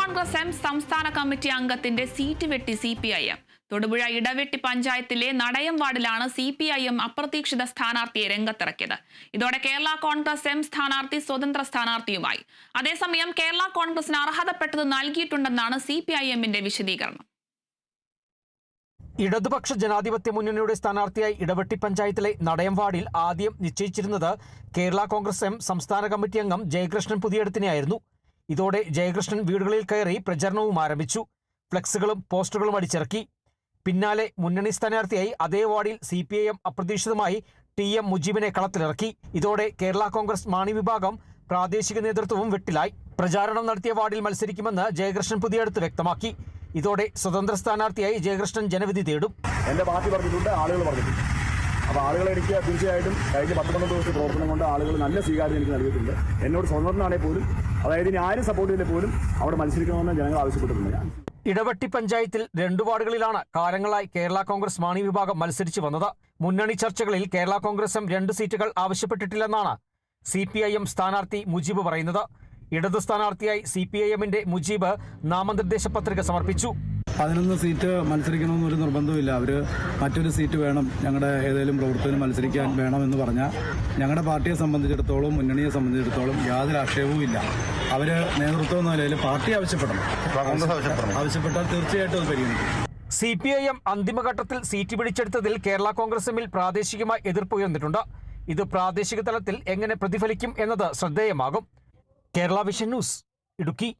Congress M സംസ്ഥാന committee അംഗത്തിന്റെ seat വെട്ടി C P I M. Thodupuzha Idavetty പഞ്ചായത്തിലെ നടയം വാർഡിലാണ് സി പി ഐ എം അപ്രതീക്ഷിത സ്ഥാനാർത്ഥിയെ രംഗത്തിറക്കിയത്. ഇതോടെ കേരള കോൺഗ്രസ് എം സ്ഥാനാർത്ഥി സ്വതന്ത്ര സ്ഥാനാർത്ഥിയുമായി. അതേസമയം കേരള കോൺഗ്രസിന് അർഹതപ്പെട്ടത് നൽകിയിട്ടുണ്ടെന്നാണ് സി പി ഐ എമ്മിന്റെ വിശദീകരണം. ഇടതുപക്ഷ ജനാധിപത്യ മുന്നണിയുടെ സ്ഥാനാർത്ഥിയായി ഇടവെട്ടി പഞ്ചായത്തിലെ നടയം വാർഡിൽ ആദ്യം നിശ്ചയിച്ചിരുന്നത് കേരള കോൺഗ്രസ് എം സംസ്ഥാന കമ്മിറ്റി അംഗം ജയകൃഷ്ണൻ പുതിയടത്തിനെയായിരുന്നു. ഇതോടെ ജയകൃഷ്ണൻ വീടുകളിൽ കയറി പ്രചരണവും ആരംഭിച്ചു. ഫ്ലെക്സുകളും പോസ്റ്ററുകളും അടിച്ചിറക്കി. പിന്നാലെ മുന്നണി സ്ഥാനാർത്ഥിയായി അതേ വാർഡിൽ സി പി ഐ എം അപ്രതീക്ഷിതമായി ടി എം മുജീബിനെ കളത്തിലിറക്കി. ഇതോടെ കേരള കോൺഗ്രസ് മാണി വിഭാഗം പ്രാദേശിക നേതൃത്വവും വെട്ടിലായി. പ്രചാരണം നടത്തിയ വാർഡിൽ മത്സരിക്കുമെന്ന് ജയകൃഷ്ണൻ പുതിയടത്ത് വ്യക്തമാക്കി. ഇതോടെ സ്വതന്ത്ര സ്ഥാനാർത്ഥിയായി ജയകൃഷ്ണൻ ജനവിധി തേടും. എന്റെ പാർട്ടി പറഞ്ഞിട്ടുണ്ട് ആളുകൾ പറഞ്ഞിട്ടുണ്ട്. അപ്പോൾ ആളുകൾ എനിക്ക് തീർച്ചയായിട്ടും കഴിഞ്ഞ പത്ത് പന്ത്രണ്ട് ദിവസത്തെ പ്രവർത്തനം കൊണ്ട് ആളുകൾ നല്ല സ്വീകാര്യം എനിക്ക് നൽകിയിട്ടുണ്ട്. എന്നോട് സ്വതന്ത്രനാണെങ്കിൽ പോലും അതായത് ഇനി ആരും സപ്പോർട്ട് ചെയ്തില്ല പോലും. അവിടെ മത്സരിക്കണമെന്ന് ജനങ്ങൾ ആവശ്യപ്പെട്ടിട്ടുണ്ട്. ഇടവട്ടി പഞ്ചായത്തിൽ രണ്ടു വാർഡുകളിലാണ് കാലങ്ങളായി കേരള കോൺഗ്രസ് മാണി വിഭാഗം മത്സരിച്ചു വന്നത്. മുന്നണി ചർച്ചകളിൽ കേരള കോൺഗ്രസും രണ്ട് സീറ്റുകൾ ആവശ്യപ്പെട്ടിട്ടില്ലെന്നാണ് സി പി ഐ എം സ്ഥാനാർത്ഥി മുജീബ് പറയുന്നത്. ഇടതു സ്ഥാനാർത്ഥിയായി സി പി ഐ എമ്മിന്റെ മുജീബ് നാമനിർദ്ദേശ പത്രിക സമർപ്പിച്ചു. പതിനൊന്ന് സീറ്റ് മത്സരിക്കണമെന്നൊരു നിർബന്ധമില്ല അവർ മറ്റൊരു സീറ്റ് വേണം. ഞങ്ങളുടെ ഏതെങ്കിലും പ്രവർത്തനം മത്സരിക്കാൻ വേണമെന്ന് പറഞ്ഞാൽ ഞങ്ങളുടെ പാർട്ടിയെ സംബന്ധിച്ചിടത്തോളം മുന്നണിയെ സംബന്ധിച്ചിടത്തോളം യാതൊരു ആക്ഷേപവും ഇല്ല അവർ നേതൃത്വം എന്ന നിലയിൽ പാർട്ടി ആവശ്യപ്പെടണം. ആവശ്യപ്പെട്ടാൽ തീർച്ചയായിട്ടും അത് പരിഗണിക്കും. സി പി ഐ എം അന്തിമഘട്ടത്തിൽ സീറ്റ് പിടിച്ചെടുത്തതിൽ കേരള കോൺഗ്രസ് എമ്മിൽ പ്രാദേശികമായി എതിർപ്പ് ഉയർന്നിട്ടുണ്ട്. ഇത് പ്രാദേശിക തലത്തിൽ എങ്ങനെ പ്രതിഫലിക്കും എന്നത് ശ്രദ്ധേയമാകും. Kerala vision news Idukki.